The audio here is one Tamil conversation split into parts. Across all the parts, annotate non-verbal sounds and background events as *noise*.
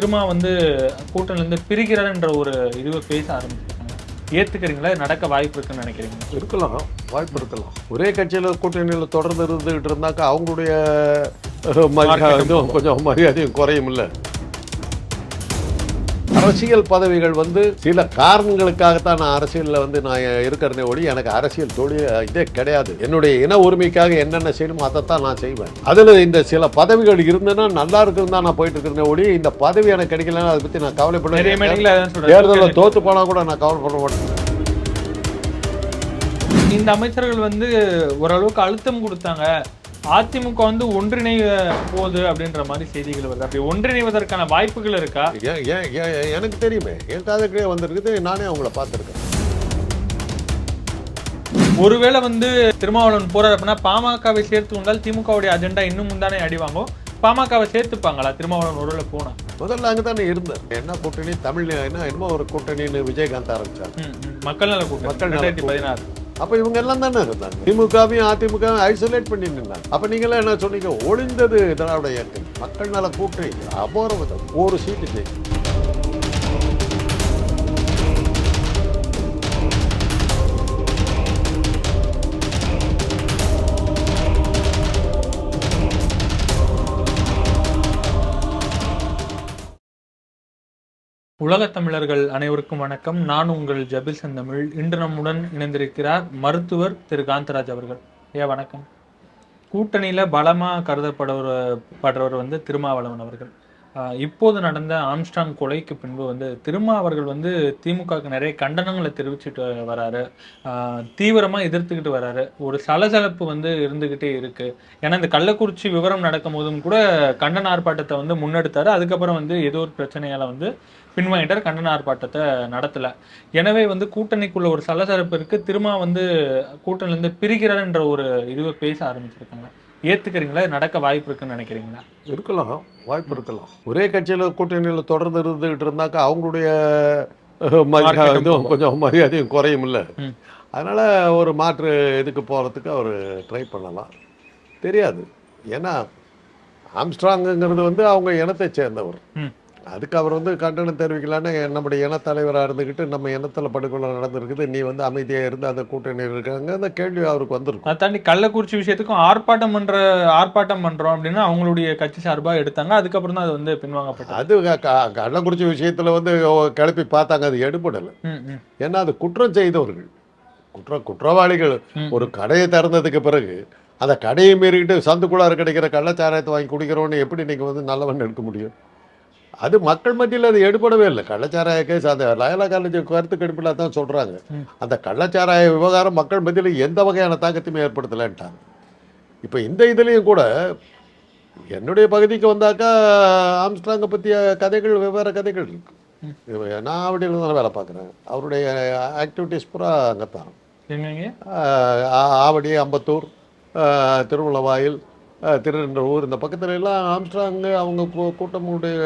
திரும்ப வந்து கூட்டணிலேருந்து பிரிக்கிறன்ற ஒரு இதுவை பேச ஆரம்பிச்சிருக்காங்க. ஏத்துக்கிறீங்களா? இது நடக்க வாய்ப்பு இருக்குன்னு நினைக்கிறீங்க. இருக்கலாம். வாய்ப்பு இருக்கலாம். ஒரே கட்சியில் கூட்டணியில் தொடர்ந்து இருந்துகிட்டு இருந்தாக்கா அவங்களுடைய அஹ், மரியாதை இதுவும் கொஞ்சம் மரியாதையும் குறையும் இல்ல அரசியல் பதவிகள் வந்து சில காரணங்களுக்காகத்தான் நான் அரசியலில் வந்து நான் இருக்கிறதே ஒளி எனக்கு அரசியல் தொழில் இதே கிடையாது. என்னுடைய இன உரிமைக்காக என்னென்ன செய்யணுமோ அதைத்தான் நான் செய்வேன். அதில் இந்த சில பதவிகள் இருந்ததுன்னா நல்லா இருக்குன்னு தான் நான் போயிட்டு இருக்கிறேன் ஒளி இந்த பதவி எனக்கு கிடைக்கலன்னா அதை பற்றி நான் நிறைய கவலைப்பட மேடைகள் அதான் தேர்தலில் சொல்றாங்க தோத்து போனா கூட நான் கவலைப்பட மாட்டேன். இந்த அமைச்சர்கள் வந்து ஓரளவுக்கு அழுத்தம் கொடுத்தாங்க. அதிமுக வந்து ஒன்றிணைய போகுது அப்படின்ற மாதிரி செய்திகள் வருது. அப்படி ஒன்றிணைவதற்கான வாய்ப்புகள் இருக்கா? எனக்கு தெரியுமே. என் காதுக்கே வந்திருக்குது நானே அவங்கள பார்த்துருக்கேன். ஒருவேளை வந்து திருமாவளவன் போறாரு அப்படின்னா பாமகவை சேர்த்து கொண்டால் திமுகவுடைய அஜெண்டா இன்னும் முந்தானே அடிவாங்க பாமகவை சேர்த்துப்பாங்களா திருமாவளவன் ஒருவேளை போனா? முதல்ல அங்கே தானே இருந்தேன். என்ன கூட்டணி? தமிழ் என்ன என்னமோ ஒரு கூட்டணின்னு விஜயகாந்த் ஆரம்பிச்சார். மக்கள் நல கூட்டணி மக்கள் ரெண்டாயிரத்தி பதினாறு. அப்போ இவங்க எல்லாம் தானே இருந்தாங்க? திமுகவையும் அதிமுகவும் ஐசோலேட் பண்ணி நின்னாங்க அப்போ நீங்களாம் என்ன சொன்னீங்க? ஒளிந்தது திராவிட இயக்கம். மக்கள் நல கூட்டணி அபோரம் ஒரு சீட்டு ஜெயிக்கும். உலக தமிழர்கள் அனைவருக்கும் வணக்கம். நான் உங்கள் ஜபில் செந்தமிழ். இன்று நம்முடன் இணைந்திருக்கிறார் மருத்துவர் திரு காந்தராஜ் அவர்கள். ஐயா வணக்கம். கூட்டணியில பலமா கருதப்படுவர் படுறவர் வந்து திருமாவளவன் அவர்கள். இப்போது நடந்த ஆம்ஸ்டாங் கொலைக்கு பின்பு வந்து திருமா அவர்கள் வந்து திமுகவுக்கு நிறைய கண்டனங்களை தெரிவிச்சுட்டு வராரு. தீவிரமாக எதிர்த்துக்கிட்டு வராரு. ஒரு சலசலப்பு வந்து இருந்துக்கிட்டே இருக்கு. ஏன்னா இந்த கள்ளக்குறிச்சி விவரம் நடக்கும் போதும் கூட கண்டன ஆர்ப்பாட்டத்தை வந்து முன்னெடுத்தாரு. அதுக்கப்புறம் வந்து ஏதோ ஒரு பிரச்சனையால வந்து பின்வாங்கிட்டார். கண்டன ஆர்ப்பாட்டத்தை நடத்தல. எனவே வந்து கூட்டணிக்குள்ள ஒரு சலசலப்பு இருக்கு. திருமா வந்து கூட்டணிலேருந்து பிரிகிறார் பிரிக்கிறார்ன்ற ஒரு இதுவை பேச ஆரம்பிச்சிருக்காங்க. ஏத்துக்கிறீங்களா? இது நடக்க வாய்ப்பு இருக்குன்னு நினைக்கிறீங்களா? இருக்கலாம். வாய்ப்பு இருக்கலாம். ஒரே கட்சியில் கூட்டணியில் தொடர்ந்து இருந்துகிட்டு இருந்தாக்கா அவங்களுடைய அஹ், மரியாதை மார்க்கெட்டும் இதுவும் கொஞ்சம் மரியாதையும் குறையும் இல்லை. அதனால் ஒரு மாற்று இதுக்கு போகிறதுக்கு அவர் ட்ரை பண்ணலாம். தெரியாது. ஏன்னா ஆம்ஸ்ட்ராங்குங்கிறது வந்து அவங்க இனத்தை சேர்ந்தவர். அதுக்கு அவர் வந்து கண்டனம் தெரிவிக்கலான்னு நம்முடைய இனத்தலைவராக இருந்துக்கிட்டு நம்ம இனத்தில் படுகொலை நடந்திருக்குது. நீ வந்து அமைதியாக இருந்து அந்த கூட்டணி இருக்காங்க. அந்த கேள்வி அவருக்கு வந்திருக்கும். அதை தாண்டி கள்ளக்குறிச்சி விஷயத்துக்கும் ஆர்ப்பாட்டம் பண்ற ஆர்ப்பாட்டம் பண்றோம் அப்படின்னு அவங்களுடைய கட்சி சார்பா எடுத்தாங்க. அதுக்கப்புறம் தான் அது வந்து பின்வாங்கப்பட்டது. அது கள்ளக்குறிச்சி விஷயத்தில் வந்து கிளப்பி பார்த்தாங்க. அது எடுபடலை. ஏன்னா அது குற்றம் செய்தவர்கள். குற்ற குற்றவாளிகள். ஒரு கடையை திறந்ததுக்கு பிறகு அந்த கடையை மீறிக்கிட்டு சந்துக்குள்ளார கிடைக்கிற கள்ளச்சாராயத்தை வாங்கி குடிக்கிறோன்னு எப்படி நீங்கள் வந்து நல்லவன் எடுக்க முடியும்? அது மக்கள் மத்தியில் அது எடுபடவே இல்லை. கள்ளச்சாராய கேஸ் அந்த லயலா காலேஜ் கருத்து கணிப்பில் தான் சொல்கிறாங்க. அந்த கள்ளச்சாராய விவகாரம் மக்கள் மத்தியில் எந்த வகையான தாக்கத்தையுமே ஏற்படுத்தலைன்ட்டாங்க. இப்போ இந்த இதுலேயும் கூட என்னுடைய பகுதிக்கு வந்தாக்கா ஆம்ஸ்ட்ராங்கை பற்றிய கதைகள் வெவ்வேறு கதைகள் இருக்கு. நான் ஆவடியில் தான் வேலை பார்க்குறேன். அவருடைய ஆக்டிவிட்டீஸ் பூரா அங்கே தான் ஆவடி அம்பத்தூர் திருமலவாயில் திருநெல்வேலூர் இந்த பக்கத்துல எல்லாம் ஆம்ஸ்ட்ராங்கு அவங்க கூட்டமுடைய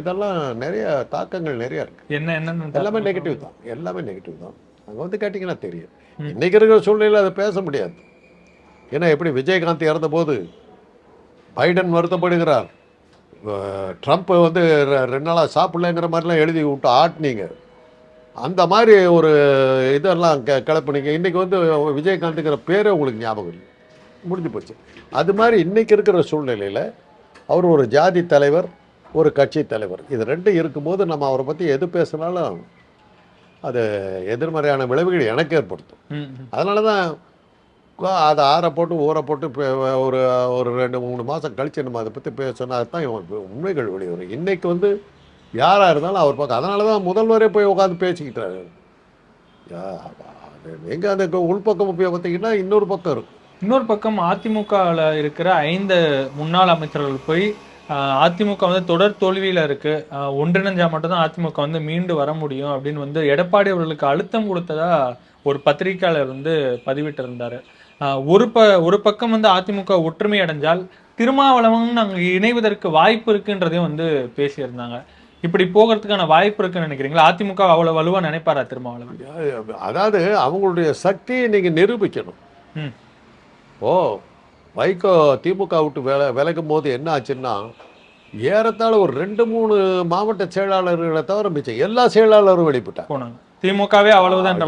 இதெல்லாம் நிறைய தாக்கங்கள் நிறைய இருக்கு. என்ன என்ன எல்லாமே நெகட்டிவ் தான். எல்லாமே நெகட்டிவ் தான். அங்கே வந்து கேட்டிங்கன்னா தெரியும். இன்னைக்கு இருக்கிற சூழ்நிலையில் அதை பேச முடியாது. ஏன்னா எப்படி விஜயகாந்த் இறந்தபோது பைடன் வருத்தப்படுகிறார். ட்ரம்ப் வந்து ரெண்டு நாளாக சாப்பிடலங்கிற மாதிரிலாம் எழுதி விட்டு ஆட்டினீங்க. அந்த மாதிரி ஒரு இதெல்லாம் கெ கிளப்புனீங்க. இன்றைக்கி வந்து விஜயகாந்துங்கிற பேரே உங்களுக்கு ஞாபகம் இல்லை. முடிஞ்சு போச்சு. அது மாதிரி இன்றைக்கி இருக்கிற சூழ்நிலையில் அவர் ஒரு ஜாதி தலைவர் ஒரு கட்சி தலைவர். இது ரெண்டும் இருக்கும்போது நம்ம அவரை பற்றி எது பேசினாலும் அது எதிர்மறையான விளைவுகள் எனக்கு ஏற்படுத்தும். அதனால தான் அதை ஆற போட்டு ஊற போட்டு ஒரு ஒரு ரெண்டு மூணு மாதம் கழிச்சு நம்ம அதை பற்றி பேசணும். அதுதான் உண்மைகள் வெளிவரும் இன்னைக்கு வந்து யாராக இருந்தாலும் அவர் பக்கம். அதனால தான் முதல்வரே போய் உட்காந்து பேசிக்கிட்டாரு. எங்கே அந்த உள்பக்கம் போய் பார்த்தீங்கன்னா இன்னொரு பக்கம் இருக்கும். இன்னொரு பக்கம் அதிமுகவில் இருக்கிற ஐந்து முன்னாள் அமைச்சர்கள் போய் அதிமுக வந்து தொடர் தோல்வியில இருக்கு. ஆஹ், ஒன்றிணைஞ்சா மட்டும்தான் அதிமுக வந்து மீண்டு வர முடியும் அப்படின்னு வந்து எடப்பாடி அவர்களுக்கு அழுத்தம் கொடுத்ததா ஒரு பத்திரிகையாளர் வந்து பதிவிட்டிருந்தாரு. ஒரு ப ஒரு பக்கம் வந்து அதிமுக ஒற்றுமை அடைஞ்சால் திருமாவளவன் அங்கே இணைவதற்கு வாய்ப்பு இருக்குன்றதையும் வந்து பேசியிருந்தாங்க. இப்படி போகிறதுக்கான வாய்ப்பு இருக்குன்னு நினைக்கிறீங்களா? அதிமுக அவ்வளவு வலுவா நினைப்பாரா திருமாவளவன்? அதாவது அவங்களுடைய சக்தியை நீங்கள் நிரூபிக்கணும். ம். ஓ வைகோ திமுக விட்டு வில விலகும் போது என்ன ஆச்சுன்னா ஏறத்தாழ ஒரு ரெண்டு மூணு மாவட்ட செயலாளர்களை தவிர மிச்சம் எல்லா செயலாளரும் வெளிப்பட்டாங்க. திமுகவே அவ்வளவுதான்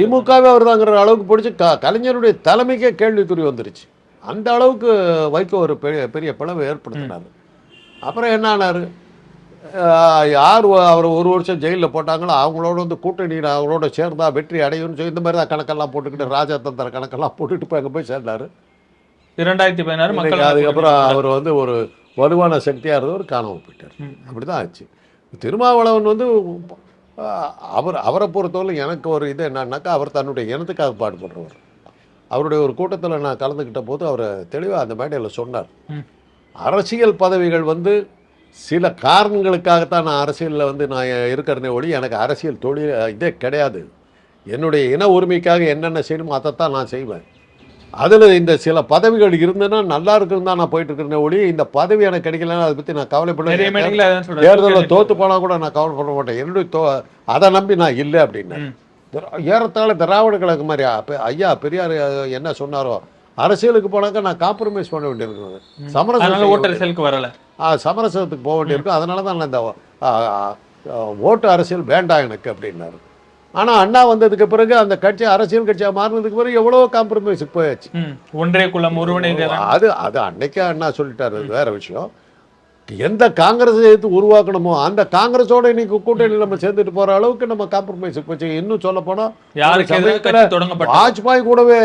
திமுகவே அவர்தாங்கிற அளவுக்கு பிடிச்சி க கலைஞருடைய தலைமைக்கே கேள்விக்குறி வந்துருச்சு. அந்த அளவுக்கு வைகோ ஒரு பெரிய பெரிய பிளவை ஏற்படுத்தினார். அப்புறம் என்ன ஆனார்? யார் அவர் ஒரு வருஷம் ஜெயிலில் போட்டாங்களோ அவங்களோட வந்து கூட்டணி அவங்களோட சேர்ந்தா வெற்றி அடையும்னு சொல்லி இந்த மாதிரி தான் கணக்கெல்லாம் போட்டுக்கிட்டு ராஜதந்திர கணக்கெல்லாம் போட்டுட்டு போய் அங்கே போய் சேர்ந்தார். இரண்டாயிரத்தி பதினாறு அதுக்கப்புறம் அவர் வந்து ஒரு வலுவான சக்தியாக இருந்தவர் காணாமல் போயிட்டார். அப்படி தான் ஆச்சு. திருமாவளவன் வந்து அவர் அவரை பொறுத்தவரை எனக்கு ஒரு இது என்னன்னாக்கா அவர் தன்னுடைய இனத்துக்காக பாடுபடுறவர். அவருடைய ஒரு கூட்டத்தில் நான் கலந்துக்கிட்ட போது அவர் தெளிவாக அந்த மேடையில் சொன்னார். அரசியல் பதவிகள் வந்து சில காரணங்களுக்காகத்தான் நான் அரசியலில் வந்து நான் இருக்கிறனே ஒளி எனக்கு அரசியல் தொழில் இதே கிடையாது. என்னுடைய இன உரிமைக்காக என்னென்ன செய்யணுமோ அதைத்தான் நான் செய்வேன். அதில் இந்த சில பதவிகள் இருந்ததுன்னா நல்லா இருக்குன்னு தான் நான் போயிட்டு இருக்கிறேன் ஒளி இந்த பதவி எனக்கு கிடைக்கலன்னா அதை பற்றி நான் கவலைப்பட தேர்தலில் தோத்து போனால் கூட நான் கவலைப்பட மாட்டேன். என்னுடைய தோ அதை நம்பி நான் இல்லை அப்படின்னு. ம். ஏறத்தாழ திராவிட கழகம் மாதிரி ஐயா பெரியார் என்ன சொன்னாரோ அரசியலுக்கு போனாக்கா நான் காம்ப்ரமைஸ் பண்ண வேண்டியிருக்கும் அதனால சமரசம் ஓட்டரசியலுக்கு வரல. சமரசத்துக்கு போக வேண்டியிருக்கும் அதனால தான் நான் இந்த ஓட்டு அரசியல் வேண்டாம் எனக்கு அப்படின்னாரு. ஆனால் அண்ணா வந்ததுக்கு பிறகு அந்த கட்சி அரசியல் கட்சியாக மாறினதுக்கு பிறகு எவ்வளோ காம்ப்ரமைஸுக்கு போயாச்சு. ஒன்றே குலம் ஒருவனை அது அது அன்னைக்கே அண்ணா சொல்லிட்டாரு. வேற விஷயம். எந்த காங்கிரஸ் எடுத்து உருவாக்கணுமோ அந்த காங்கிரஸோட இன்னைக்கு கூட்டணி நம்ம சேர்ந்துட்டு போற அளவுக்கு நம்ம காம்ப்ரமைஸுக்கு போச்சு. இன்னும் சொல்ல போனா யாருக்கு எதிராக சமயத்துல கட்சி தொடங்கப்பட்ட வாஜ்பாய் கூடவே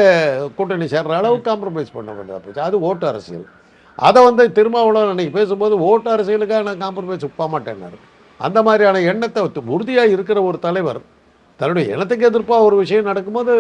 கூட்டணி சேர்ற அளவுக்கு காம்ப்ரமைஸ் பண்ண வேண்டியதா போச்சு. அது ஓட்டு அரசியல். அதை வந்து திருமாவளவன் அன்னைக்கு பேசும்போது ஓட்டு அரசியலுக்காக நான் காம்ப்ரமைஸ் போக மாட்டேன்னாரு. அந்த மாதிரியான எண்ணத்தை உறுதியாக இருக்கிற ஒரு தலைவர் தன்னுடைய இனத்துக்கு எதிர்ப்பாக ஒரு விஷயம் நடக்கும்போது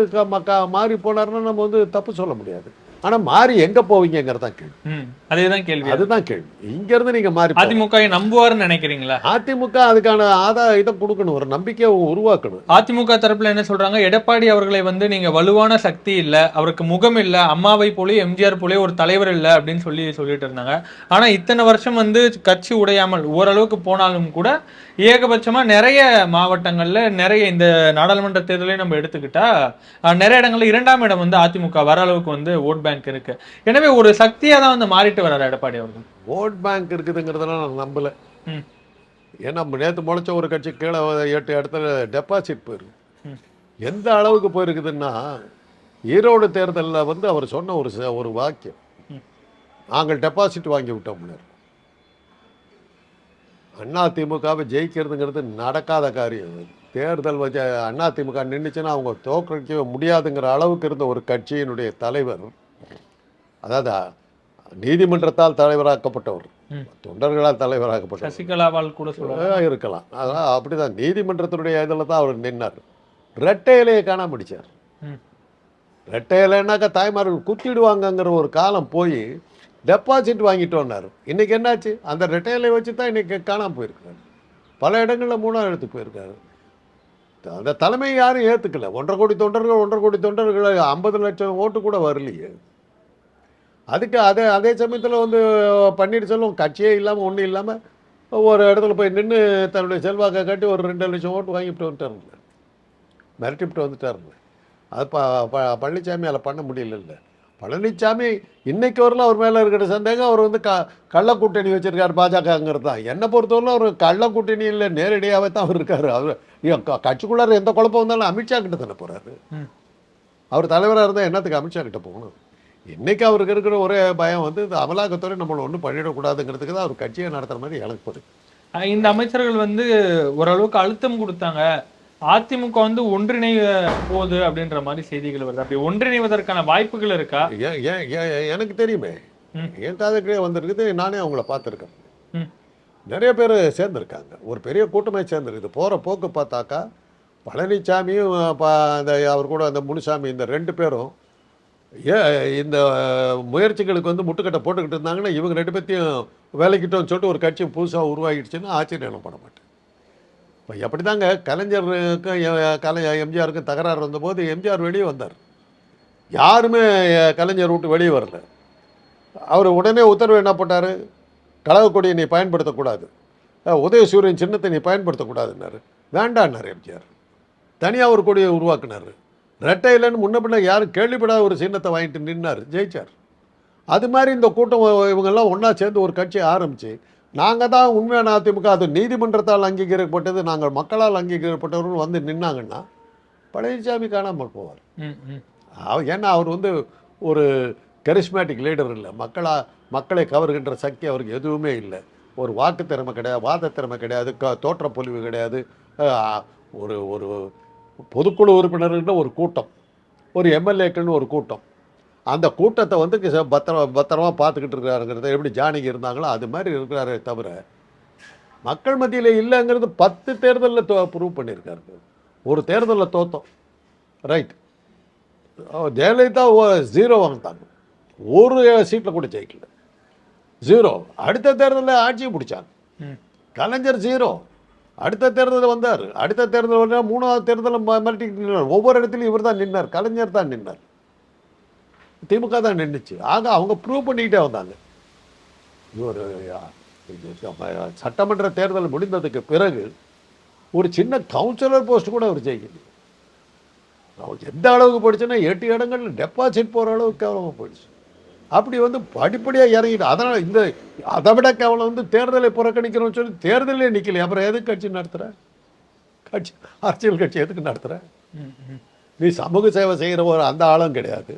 மாறி போனாருன்னா நம்ம வந்து தப்பு சொல்ல முடியாது. ஆனால் மாறி எங்கே போவீங்கிறது தான் கேள்வி. அதேதான் கேள்வி. அதுதான் கேள்வி. இங்கேருந்து நீங்கள் மாறி. அதிமுக நம்புவாருன்னு நினைக்கிறீங்களா? அதிமுக அதுக்கான ஆதார இதை கொடுக்கணும் ஒரு நம்பிக்கையை உருவாக்கணும். அதிமுக தரப்புல என்ன சொல்றாங்க? எடப்பாடி அவர்களை வந்து நீங்க வலுவான சக்தி இல்ல அவருக்கு முகம் இல்ல அம்மாவை போலே எம்ஜிஆர் போலே ஒரு தலைவர் இல்ல அப்படின்னு சொல்லி சொல்லிட்டு இருந்தாங்க. ஆனா இத்தனை வருஷம் வந்து கட்சி உடையாமல் ஓரளவுக்கு போனாலும் கூட ஏகபட்சமா நிறைய மாவட்டங்கள்ல நிறைய இந்த நாடாளுமன்ற தேர்தலையும் நம்ம எடுத்துக்கிட்டா நிறைய இடங்கள்ல இரண்டாம் இடம் வந்து அதிமுக வர அளவுக்கு வந்து ஓட் பேங்க் இருக்கு. எனவே ஒரு சக்தியா தான் வந்து மாறிட்டு வர்றாரு எடப்பாடி அவர்கள். ஓட் பேங்க் இருக்குதுங்கிறதெல்லாம் நான் நம்பலை. ஏன்னா நேற்று முளைச்ச ஒரு கட்சி கீழே எட்டு இடத்துல டெபாசிட் போயிருக்கு. எந்த அளவுக்கு போயிருக்குதுன்னா ஈரோடு தேர்தலில் வந்து அவர் சொன்ன ஒரு ஒரு வாக்கியம். நாங்கள் டெபாசிட் வாங்கி விட்டோம்னார் அண்ணா திமுகவை ஜெயிக்கிறதுங்கிறது நடக்காத காரியம். தேர்தல் வச்சு அண்ணா திமுக நின்றுச்சுன்னா அவங்க தோற்கடிக்கவே முடியாதுங்கிற அளவுக்கு இருந்த ஒரு கட்சியினுடைய தலைவர் அதாவது நீதிமன்றத்தால் தலைவராக்கப்பட்டவர். தொண்டர்களால் தலைவராக்கப்பட்டவர். சசிகலாவால் கூட இருக்கலாம். அதான் அப்படிதான் நீதிமன்றத்தினுடைய இதில் தான் அவர் நின்னார். ரெட்டை இலையை காணாம அடிச்சார் ம். ரெட்டை இலைன்னாக்கா தாய்மார்கள் குத்திடுவாங்கங்கிற ஒரு காலம் போய் டெபாசிட் வாங்கிட்டோன்னாரு. இன்னைக்கு என்னாச்சு? அந்த ரெட்டை இலையை வச்சு தான் இன்னைக்கு காணாம போயிருக்காரு. பல இடங்களில் மூணாவது இடத்துக்கு போயிருக்காரு. அந்த தலைமை யாரும் ஏற்றுக்கல ஒன்றரை கோடி தொண்டர்கள் ஒன்றரை கோடி தொண்டர்கள் ஐம்பது லட்சம் ஓட்டு கூட வரலையே. அதுக்கு அதே அதே சமயத்தில் வந்து பன்னீர்செல்வம் கட்சியே இல்லாமல் ஒன்றும் இல்லாமல் ஒரு இடத்துல போய் நின்று தன்னுடைய செல்வாக்கை காட்டி ஒரு ரெண்டு லட்சம் ஓட்டு வாங்கிட்டு வந்துட்டாருங்க. மிரட்டிவிட்டு வந்துட்டாருங்க. அது ப ப- பழனிசாமி அதில் பண்ண முடியல பழனிசாமி இன்னைக்கு வரலாம் அவர் மேலே இருக்கிற சந்தேகம் அவர் வந்து க கள்ள கூட்டணி வச்சிருக்காரு பாஜகங்கிறது தான். என்னை பொறுத்தவரை அவர் கள்ள கூட்டணி இல்லை நேரடியாகவே தான் அவர் இருக்காரு. அவர் கட்சிக்குள்ளார எந்த குழப்பம் வந்தாலும் அமித்ஷா கிட்ட தானே போகிறாரு. அவர் தலைவராக இருந்தால் என்னத்துக்கு அமித்ஷா கிட்ட போகணும்? இன்னைக்கு அவருக்கு இருக்கிற ஒரே பயம் வந்து இந்த அமலாக்கத்துறை நம்மளை ஒன்றும் பண்ணிடக்கூடாதுங்கிறதுக்கு தான் அவர் கட்சியை நடத்துகிற மாதிரி எனக்கு அஹ் இந்த அமைச்சர்கள் வந்து ஓரளவுக்கு அழுத்தம் கொடுத்தாங்க. அதிமுக வந்து ஒன்றிணை போகுது அப்படின்ற மாதிரி செய்திகள் வருது. அப்படி ஒன்றிணைவதற்கான வாய்ப்புகள் இருக்கா? ஏன் ஏன் ஏன் எனக்கு தெரியுமே. என் காதுக்கிட்டே வந்திருக்குது நானே அவங்கள பார்த்துருக்கேன். நிறைய பேர் சேர்ந்துருக்காங்க. ஒரு பெரிய கூட்டமே சேர்ந்துருக்குது. போகிற போக்கு பார்த்தாக்கா பழனிசாமியும் அந்த அவர் கூட அந்த முனுசாமி இந்த ரெண்டு பேரும் ஏ இந்த முயற்சிகளுக்கு வந்து முட்டுக்கட்டை போட்டுக்கிட்டு இருந்தாங்கன்னா இவங்க ரெண்டு பேர்த்தையும் வேலைக்கிட்டோம்னு சொல்லிட்டு ஒரு கட்சி புதுசாக உருவாகிடுச்சுன்னா ஆச்சரியம் பண்ண மாட்டேன். இப்போ எப்படி தாங்க கலைஞருக்கும் கலை எம்ஜிஆருக்கும் தகராறு வந்தபோது எம்ஜிஆர் வெளியே வந்தார். யாருமே கலைஞர் விட்டு வெளியே வரல. அவர் உடனே உத்தரவு என்ன போட்டார்? கழகக்கொடியை நீ பயன்படுத்தக்கூடாது. உதயசூரியன் சின்னத்தை நீ பயன்படுத்தக்கூடாதுன்னாரு. வேண்டான்னார் எம்ஜிஆர். தனியாக ஒரு கொடியை உருவாக்குனார். ரெட்டை இல்லைன்னு முன்ன பின்ன யாரும் கேள்விப்படாத ஒரு சின்னத்தை வாங்கிட்டு நின்னார் ஜெயிச்சார். அது மாதிரி இந்த கூட்டம் இவங்கெல்லாம் ஒன்றா சேர்ந்து ஒரு கட்சி ஆரம்பித்து நாங்கள் தான் உண்மையான அதிமுக அது நீதிமன்றத்தால் அங்கீகரிக்கப்பட்டது நாங்கள் மக்களால் அங்கீகரிக்கப்பட்டவர்கள் வந்து நின்னாங்கன்னா பழனிசாமி காணாமல் போவார். ஏன்னா அவர் வந்து ஒரு கரிஸ்மேட்டிக் லீடர் இல்லை. மக்களா மக்களை கவர்கின்ற சக்தி அவருக்கு எதுவுமே இல்லை. ஒரு வாக்கு திறமை கிடையாது வாத திறமை கிடையாது க தோற்ற பொலிவு கிடையாது. ஒரு ஒரு பொதுக்குழு உறுப்பினர்கள்னு ஒரு கூட்டம் ஒரு எம்எல்ஏக்கள்னு ஒரு கூட்டம். அந்த கூட்டத்தை வந்து பத்திர பத்திரமா பார்த்துக்கிட்டு இருக்கிறாருங்கிறத எப்படி ஜானகி இருந்தாங்களோ அது மாதிரி இருக்கிறாரே தவிர மக்கள் மத்தியில் இல்லைங்கிறது பத்து தேர்தலில் ப்ரூவ் பண்ணியிருக்காரு ஒரு தேர்தலில் தோத்தோம். ரைட் ஜெயலலிதா ஜீரோ வாங்கிட்டாங்க. ஒரு சீட்டில் கூட ஜெயிக்கல. ஜீரோ அடுத்த தேர்தலில் ஆட்சியை பிடிச்சாங்க. கலைஞர் ஜீரோ அடுத்த தேர்தலில் வந்தார். அடுத்த தேர்தல் வந்தால் மூணாவது தேர்தலில் மிரட்டிக்கிட்டு நின்றார் ஒவ்வொரு இடத்துலையும் இவர் தான் நின்னார். கலைஞர் தான் நின்னார். திமுக தான் நின்றுச்சு ஆக அவங்க ப்ரூவ் பண்ணிக்கிட்டே வந்தாங்க. ஒரு சட்டமன்ற தேர்தல் முடிந்ததுக்கு பிறகு ஒரு சின்ன கவுன்சிலர் போஸ்ட் கூட அவர் ஜெயிக்கணும் அவர் எந்த அளவுக்கு போயிடுச்சுன்னா எட்டு இடங்கள் டெபாசிட் போகிற அளவுக்கு கேவலமாக போயிடுச்சு. அப்படி வந்து படிப்படியாக இறங்கிட்டு அதனால் இந்த அதை விட கேவலம் வந்து தேர்தலை புறக்கணிக்கிறோம்னு சொல்லி தேர்தலே நிற்கல அப்புறம் எதுக்கு கட்சி நடத்துகிற கட்சி அரசியல் கட்சி எதுக்கு நடத்துகிற நீ சமூக சேவை செய்கிற ஒரு அந்த ஆளும் கிடையாது.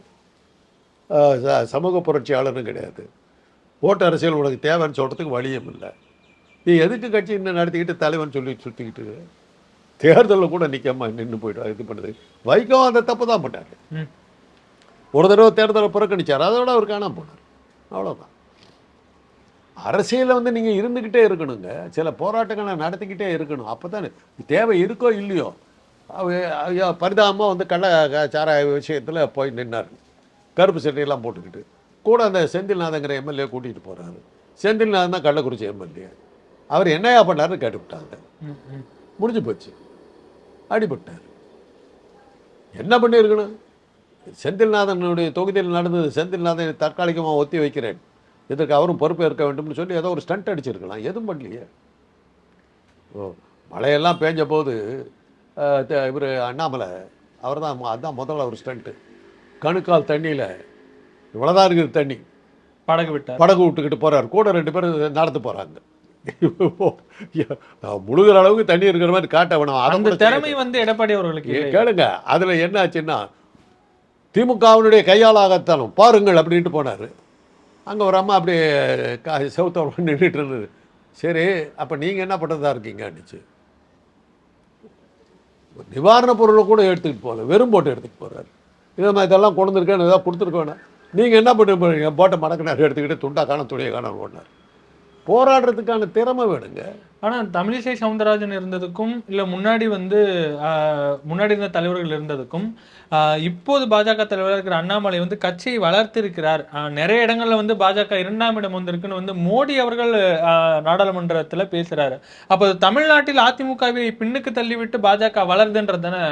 சமூக புரட்சியாளரும் கிடையாது. ஓட்டு அரசியல் உனக்கு தேவைன்னு சொல்கிறதுக்கு வழியும் இல்லை. நீ எதுக்கு கட்சி இன்னும் நடத்திக்கிட்டு தலைவன் சொல்லி சுற்றிக்கிட்டு தேர்தலில் கூட நிற்காம நின்று போயிட்டு இது பண்ணுது. வைகோ அந்த தப்பு தான் பண்ணார். ஒரு தடவை தேர்தலை புறக்கணிச்சார். அதோட அவர் காணாம போனார். அவ்வளோதான் அரசியலில் வந்து நீங்கள் இருந்துக்கிட்டே இருக்கணுங்க. சில போராட்டங்களை நடத்திக்கிட்டே இருக்கணும். அப்போ தானே தேவை இருக்கோ இல்லையோ பரிதாபமாக வந்து கள்ள சாராய விஷயத்தில் போய் நின்னார். கருப்பு சட்டையெல்லாம் போட்டுக்கிட்டு. கூட அந்த செந்தில்நாதங்கிற எம்எல்ஏ கூட்டிகிட்டு போகிறாரு செந்தில்நாதன் தான் கள்ளக்குறிச்சி எம்எல்ஏ. அவர் என்னையா பண்ணாருன்னு கேட்டுவிட்டாங்க. முடிஞ்சு போச்சு. அடிபட்டார். என்ன பண்ணியிருக்கணும்? செந்தில்நாதனுடைய தொகுதியில் நடந்தது. செந்தில்நாதனை தற்காலிகமாக ஒத்தி வைக்கிறேன். இதற்கு அவரும் பொறுப்பு ஏற்க வேண்டும்னு சொல்லி ஏதோ ஒரு ஸ்டண்ட் அடிச்சிருக்கலாம். எதுவும் பண்ணலையே. ஓ மழையெல்லாம் பேஞ்ச போது இவர் அண்ணாமலை அவர் தான் அதான் முதல்ல ஒரு ஸ்டண்ட்டு கணுக்கால் தண்ணியில் இவ்வளோதான் இருக்குது தண்ணி. படகு விட்டார். படகு விட்டுக்கிட்டு போறாரு. கூட ரெண்டு பேரும் நடந்து போறாங்க. முழுகிற அளவுக்கு தண்ணி இருக்கிற மாதிரி காட்ட வேணும். அந்த திறமை வந்து எடப்பாடி அவர்களுக்கு. கேளுங்க. அதுல என்ன ஆச்சுன்னா திமுகவினுடைய கையாளாகத்தனம் பாருங்கள் அப்படின்ட்டு போனார். அங்கே ஒரு அம்மா அப்படியே கா செவத்தோட *laughs* நின்றுட்டு இருந்தது. சரி அப்போ நீங்கள் என்ன பண்ணுறதா இருக்கீங்க அடிச்சு நிவாரணப் பொருளை கூட எடுத்துக்கிட்டு போகல வெறும் போட்டு எடுத்துகிட்டு போகிறாரு இதை மாதிரி இதெல்லாம் கொண்டு வந்திருக்கேன் ஏதாவது கொடுத்துருக்கோண்ணே நீங்கள் என்ன பண்ணி போறீங்க? போட்டை மடக்கினார் எடுத்துக்கிட்டு துண்டா காணும் துணியை காணும் ஓடினார். போராடுறதுக்கான திறமை வேணுங்க. ஆனா தமிழிசை சவுந்தரராஜன் இருந்ததுக்கும் இல்ல முன்னாடி வந்து முன்னாடி இருந்த தலைவர்கள் இருந்ததுக்கும் இப்போது பாஜக தலைவராக இருக்கிற அண்ணாமலை வந்து கட்சியை வளர்த்திருக்கிறார். நிறைய இடங்கள்ல வந்து பாஜக இரண்டாம் இடம் வந்திருக்குன்னு வந்து மோடி அவர்கள் நாடாளுமன்றத்துல பேசுறாரு. அப்போ தமிழ்நாட்டில் அதிமுகவை பின்னுக்கு தள்ளிவிட்டு பாஜக வளருதுன்றது தானே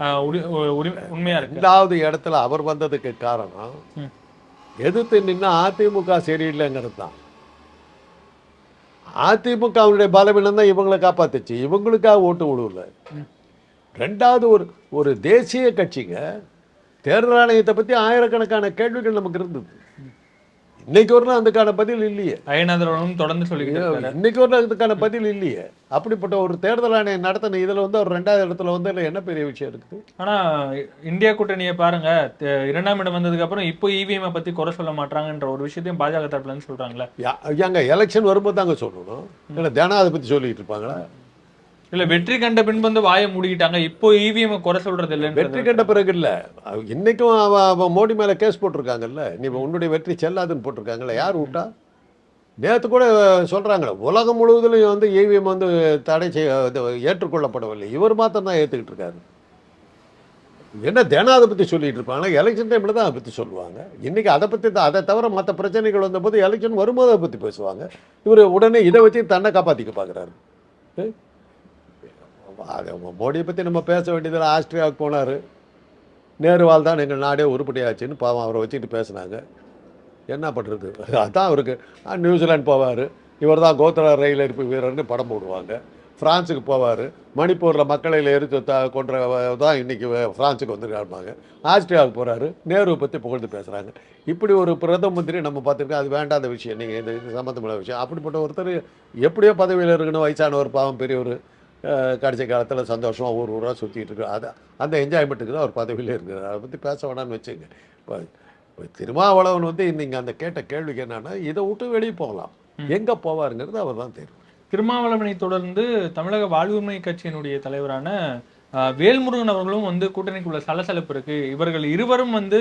ஆஹ், உரி- உரி- உண்மையா இருக்கு? ரெண்டாவது இடத்துல அவர் வந்ததுக்கு காரணம். எதிர்த்து நின்று அதிமுக சரியில்லைங்கிறது தான். அதிமுகவுடைய பலவீனம் தான் இவங்களை காப்பாத்துச்சு. இவங்களுக்காக ஓட்டு விடுவல ம். ரெண்டாவது ஒரு ஒரு தேசிய கட்சிங்க தேர்தல் ஆணையத்தை பற்றி ஆயிரக்கணக்கான கேள்விகள் நமக்கு இருந்தது. இன்னைக்கு ஒரு நாள் அதுக்கான பதில் இல்லையே. அயனாதரவனும் தொடர்ந்து இருக்காரு. இன்னைக்கு ஒரு நாள் அதுக்கான பதில் இல்லையே. அப்படிப்பட்ட ஒரு தேர்தல் ஆணையம் நடத்தின இதில் வந்து ஒரு ரெண்டாவது இடத்துல வந்து இதுல என்ன பெரிய விஷயம் இருக்குது? ஆனா இந்தியா கூட்டணியை பாருங்க இரண்டாம் இடம் வந்ததுக்கு அப்புறம் இப்போ இவிஎம் பத்தி குறை சொல்ல மாட்டாங்கன்ற ஒரு விஷயத்தையும் பாஜக தரப்புல இருந்து சொல்றாங்களே? யா- ஏங்க எலெக்ஷன் வரும்போது தாங்க சொல்லணும். இல்லை தினம் அதை பற்றி சொல்லிட்டு இருப்பாங்களா? இல்ல வெற்றி கண்ட பின் வந்து வாயை மூடிக்கிட்டாங்க இப்போ இவிஎம் குறை சொல்றது வெற்றி இல்லைன்றது கண்ட பிறகு இல்லை. இன்னைக்கும் மோடி மேலே கேஸ் போட்டிருக்காங்கல்ல. நீ உன்னுடைய வெற்றி செல்லாதுன்னு போட்டிருக்காங்கல்ல. யார் விட்டா நேற்று கூட சொல்கிறாங்களே உலகம் முழுவதுலையும் வந்து ஏவிஎம் வந்து தடை செய்ய ஏற்றுக்கொள்ளப்படவில்லை. இவர் மாத்திரம் தான் ஏற்றுக்கிட்டு இருக்காரு. என்ன தினம் அதை பற்றி சொல்லிட்டு இருப்பாங்க? எலெக்ஷன் டைமில் தான் அதை பற்றி சொல்லுவாங்க. இன்றைக்கி அதை பற்றி தான் அதை தவிர மற்ற பிரச்சனைகள் வந்தபோது எலெக்ஷன் வரும்போது அதை பற்றி பேசுவாங்க. இவர் உடனே இதை வச்சு தன்னை காப்பாற்றிக்க பார்க்குறாரு அது மோடியை பற்றி நம்ம பேச வேண்டியதில் ஆஸ்திரியாவுக்கு போனார். நேருவால் தான் எங்கள் நாடே உருப்படியாச்சுன்னு பாவம் அவரை வச்சுக்கிட்டு பேசுனாங்க. என்ன பண்ணுறது அதுதான் அவருக்கு. நியூசிலாந்து போவார். இவர் தான் கோத்ரா ரயில் எரிப்பு வீரர்னு படம் போடுவாங்க. ஃப்ரான்ஸுக்கு போவார். மணிப்பூரில் மக்களை எரித்து த கொன்ற தான் இன்றைக்கி ஃப்ரான்ஸுக்கு வந்துருக்காருப்பாங்க ஆஸ்திரேலியாவுக்கு போகிறாரு நேருவை பற்றி புகழ்ந்து பேசுகிறாங்க இப்படி ஒரு பிரதம மந்திரி நம்ம பார்த்துருக்கோம். அது வேண்டாத விஷயம். நீங்கள் இந்த இது சம்மந்தமான விஷயம். அப்படிப்பட்ட ஒருத்தர் எப்படியோ பதவியில் இருக்கணும். வயசானவர் பாவம் பெரியவர். கடைசி காலத்தில் சந்தோஷமாக ஊர் ஊராக சுற்றிட்டு இருக்கு அதை அந்த என்ஜாய்மெண்ட்டுக்கு தான் அவர் பதவியில் இருக்கிறார். அதை பற்றி பேச வேணான்னு வச்சுங்க இப்போ திருமாவளவன் வந்து நீங்கள் அந்த கேட்ட கேள்விக்கு என்னன்னா இதை விட்டு வெளியே போகலாம். எங்கே போவாருங்கிறது அவர் தான் தெரியும் திருமாவளவனை தொடர்ந்து தமிழக வாழ்வுரிமை கட்சியினுடைய தலைவரான வேல்முருகன் அவர்களும் வந்து கூட்டணிக்குள்ள சலசலப்பு இருக்கு. இவர்கள் இருவரும் வந்து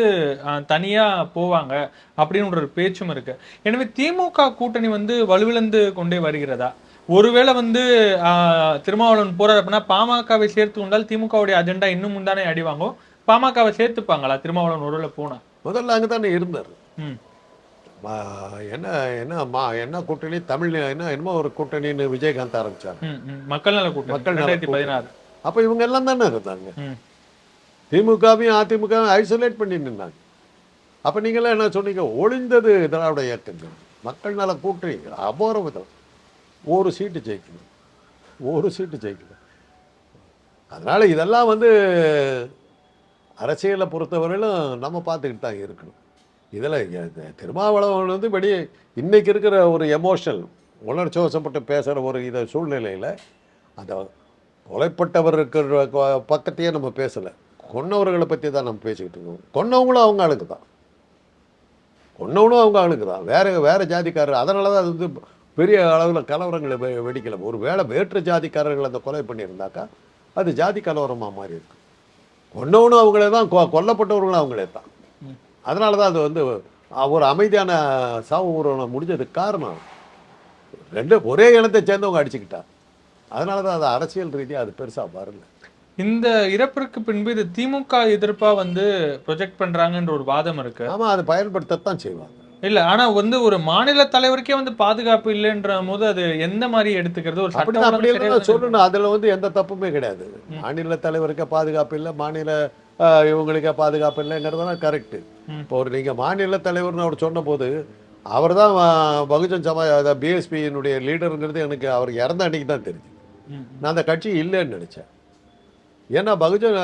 தனியா போவாங்க அப்படின்னு ஒரு பேச்சும் இருக்கு. எனவே திமுக கூட்டணி வந்து வலுவிழந்து கொண்டே வருகிறதா? ஒருவேளை வந்து திருமாவளவன் போறாரு அப்படின்னா பாமகவை சேர்த்து கொண்டால் திமுகவுடைய அஜெண்டா இன்னும் முந்தானே அடிவாங்க பாமகவை சேர்த்துப்பாங்களா திருமாவளவன் ஒருவேளை போனா? முதல்ல அங்கே தானே இருந்தார் என்ன என்ன மா என்ன கூட்டணி? தமிழ் என்ன என்னமோ ஒரு கூட்டணின்னு விஜயகாந்த் ம். மக்கள் நல கூட்டணி மக்கள். பதினாறு. அப்போ இவங்க எல்லாம் தானே இருந்தாங்க. திமுகவையும் அதிமுகவும் ஐசோலேட் பண்ணி நின்னாங்க. அப்போ நீங்களாம் என்ன சொன்னீங்க? ஒளிந்தது திராவிட இயக்கங்கள். மக்கள் நல கூட்டணி அபோரவிதம் ஒரு சீட்டு ஜெயிக்கணும். ஒரு சீட்டு ஜெயிக்கணும். அதனால இதெல்லாம் வந்து அரசியலை பொறுத்தவரையிலும் நம்ம பார்த்துக்கிட்டு தான் இருக்கணும். இதில் திருமாவளவன் வந்து வெளியே இன்றைக்கி இருக்கிற ஒரு எமோஷனல் உணர்ச்சி வசப்பட்டு பேசுகிற ஒரு இதை சூழ்நிலையில் அந்த கொலைப்பட்டவர் இருக்கிற பக்கத்தையே நம்ம பேசலை. கொன்னவர்களை பற்றி தான் நம்ம பேசிக்கிட்டு இருக்கோம். கொன்னவங்களும் அவங்க ஆளுக்கு தான். கொன்னவனும் அவங்க ஆளுக்கு தான். வேறு வேறு ஜாதிக்காரர் அதனால தான் அது வந்து பெரிய அளவில் கலவரங்களை வெ- ஒரு வேளை வேற்று ஜாதிக்காரர்கள் அந்த கொலை பண்ணியிருந்தாக்கா அது ஜாதி கலவரமாக மாறி இருக்கும் கொன்னவனும் அவங்களே தான் கொ- கொல்லப்பட்டவர்களும் அவங்களே தான். அதனால தான் அது வந்து ஒரு அமைதியான சாவு ஊர்வலம் முடிஞ்சதுக்கு காரணம். ரெண்டு ஒரே இனத்தை சேர்ந்தவங்க அடிச்சுக்கிட்டா. அதனால தான் அது அரசியல் ரீதியாக அது பெருசாக வரல. இந்த இறப்பிற்கு பின்பு இது திமுக எதிர்ப்பா வந்து ப்ரொஜெக்ட் பண்றாங்கன்ற ஒரு வாதம் இருக்கு. ஆமாம் அதை பயன்படுத்தத்தான் செய்வாங்க. இல்ல ஆனா வந்து ஒரு மாநில தலைவருக்கே வந்து பாதுகாப்பு இல்லைன்ற போது அது எந்த மாதிரி எடுத்துக்கிறது? ஒரு அப்படி சட்ட அப்படி ஒழுங்கு இல்லைன்னா சரியா சொல்லணும். அதில் வந்து எந்த தப்புமே கிடையாது. மாநில தலைவருக்கே பாதுகாப்பு இல்லை மாநில இவங்களுக்கே பாதுகாப்பு இல்லைங்கிறதெல்லாம் கரெக்டு. இப்போ ஒரு நீங்கள் மாநில தலைவர்னு அவர் சொன்னபோது அவர் தான் பகுஜன் சமாஜ் பிஎஸ்பியினுடைய லீடருங்கிறது எனக்கு அவர் இறந்த அன்னைக்கு தான் தெரிஞ்சு நான் அந்த கட்சி இல்லைன்னு நினச்சேன். ஏன்னா பகுஜன்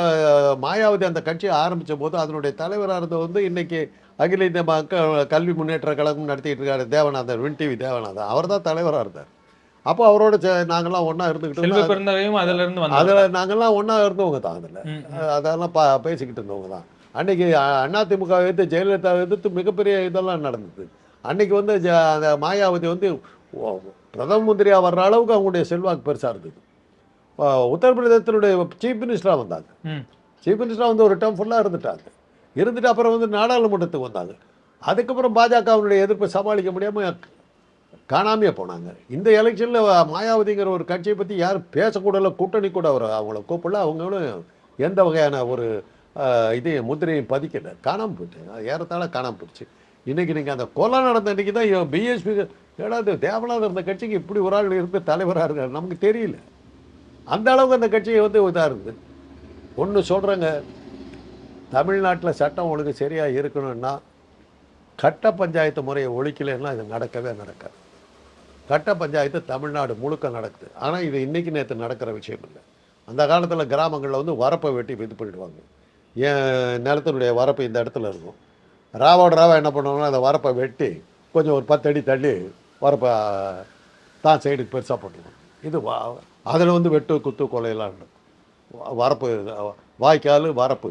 மாயாவதி அந்த கட்சியை ஆரம்பித்த போது அதனுடைய தலைவராக இருந்தவர் வந்து இன்னைக்கு அகில இந்திய மக்கள் கல்வி முன்னேற்ற கழகம் நடத்திட்டு இருக்காரு தேவநாதன் வின் டிவி தேவநாதன் அவர் தான் தலைவராக இருந்தார். அப்போ அவரோட சே- நாங்கெல்லாம் ஒன்றா இருந்துக்கிட்டு அதுல இருந்து அதில் நாங்கெல்லாம் ஒன்றா இருந்தவங்க தான் அதில். அதெல்லாம் பா பேசிக்கிட்டு இருந்தவங்க தான். அன்னைக்கு அதிமுக எதிர்த்து ஜெயலலிதா எதிர்த்து மிகப்பெரிய இதெல்லாம் நடந்தது. அன்னைக்கு வந்து ஜ- அந்த மாயாவதி வந்து பிரதம மந்திரியாக வர்ற அளவுக்கு அவங்களுடைய செல்வாக்கு பெருசாக இருந்தது. உத்தரப்பிரதேசத்தினுடைய சீஃப் மினிஸ்டராக வந்தாங்க. சீஃப் மினிஸ்டராக வந்து ஒரு டேர்ம் ஃபுல்லாக இருந்துட்டாங்க. இருந்துட்டு அப்புறம் வந்து நாடாளுமன்றத்துக்கு வந்தாங்க. அதுக்கப்புறம் பாஜகவினுடைய எதிர்ப்பை சமாளிக்க முடியாமல் காணாமையே போனாங்க. இந்த எலெக்ஷனில் மாயாவதிங்கிற ஒரு கட்சியை பற்றி யாரும் பேசக்கூடல கூட்டணி கூட அவர் அவங்கள கூப்பிடல. அவங்களும் எந்த வகையான ஒரு இதையும் முத்திரையும் பதிக்கலை. காணாமல் போயிட்டு ஏறத்தாழ காணாமல் போயிடுச்சு. இன்றைக்கி நீங்கள் அந்த கொலை நடந்த அன்றைக்கி தான் பிஎஸ்பி ஏடாது தேவநாதர் இருந்த கட்சிக்கு இப்படி ஒரு ஆள் இருந்து தலைவராக இருக்காரு. நமக்கு தெரியல. அந்த அளவுக்கு அந்த கட்சியை வந்து இதாக இருக்குது ஒன்று சொல்கிறேங்க தமிழ்நாட்டில் சட்டம் ஒழுங்கு சரியாக இருக்கணும்னா கட்ட பஞ்சாயத்து முறையை ஒழிக்கலைன்னா இது நடக்கவே நடக்காது. கட்ட பஞ்சாயத்து தமிழ்நாடு முழுக்க நடக்குது. ஆனால் இது இன்றைக்கி நேற்று நடக்கிற விஷயம் இல்லை. அந்த காலத்தில் கிராமங்களில் வந்து வரப்பை வெட்டி இது பண்ணிடுவாங்க. என் நிலத்தினுடைய வரப்பு இந்த இடத்துல இருக்கும். ராவோட ராவா என்ன பண்ணுவாங்கன்னா அந்த வரப்பை வெட்டி கொஞ்சம் ஒரு பத்து அடி தள்ளி வரப்பை தான் சைடுக்கு பெருசாக போட்டுருவோம் இது வா அதில் வந்து வெட்டு குத்து கொலையெல்லாம் வரப்பு வாய்க்கால் வரப்பு.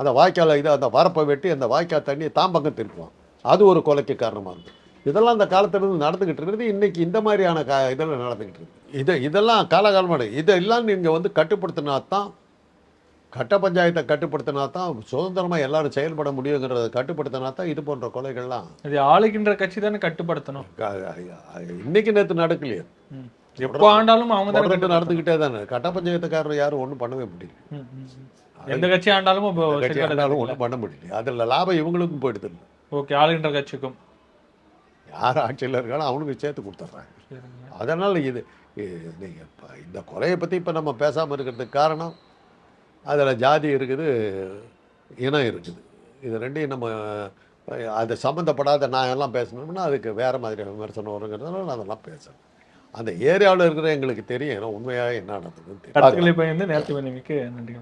அந்த வாய்க்கால் இது அந்த வரப்பை வெட்டி அந்த வாய்க்கால் தண்ணியை தாம்பக்கம் திருப்புவான். அது ஒரு கொலைக்கு காரணமாக இருக்குது இதெல்லாம் அந்த காலத்திலிருந்து நடந்துக்கிட்டு இருக்குது. இன்னைக்கு இந்த மாதிரியான கா இதெல்லாம் நடந்துக்கிட்டு இருக்கு. இது இதெல்லாம் காலகாலமான இதெல்லாம் நீங்கள் வந்து கட்டுப்படுத்தினா தான் கட்ட பஞ்சாயத்தை கட்டுப்படுத்தினா தான் சுதந்திரமாக எல்லாரும் செயல்பட முடியுங்கிறத கட்டுப்படுத்தினா தான் இது போன்ற கொலைகள்லாம் இது ஆளுகின்ற கட்சி தானே கட்டுப்படுத்தணும். இன்னைக்கு நேற்று நடக்கலையே. எப்போ ஆண்டாலும் அவங்க தானே. நடந்துக்கிட்டே தானே கட்ட பஞ்சாயத்துக்காரர் யாரும் ஒன்றும் பண்ணவே முடியல. எந்த கட்சி ஆண்டாலும் கட்சி நடக்குதுல்ல? ஒன்றும் பண்ண முடியல அதில் லாபம் இவங்களுக்கும் போயிடுது ஓகே ஆளுகின்ற கட்சிக்கும் யார் ஆட்சியில் இருக்காலும் அவனுக்கு சேர்த்து கொடுத்துட்றாங்க. அதனால் இது நீங்கள் இப்போ இந்த கொலையை பற்றி இப்போ நம்ம பேசாமல் இருக்கிறதுக்கு காரணம் அதில் ஜாதி இருக்குது இனம் இருக்குது இது ரெண்டையும் நம்ம அது சம்மந்தப்படாத நான் எல்லாம் பேசணும்னா அதுக்கு வேறு மாதிரி விமர்சனம் வருங்கிறதுனால நான் அதெல்லாம் பேசுகிறேன் அந்த ஏரியாவில் இருக்கிற எங்களுக்கு தெரியும். ஏன்னா உண்மையாக என்ன நடந்ததுன்னு தெரியும். கருத்துக்களை பயந்து நேர்த்தி நன்றி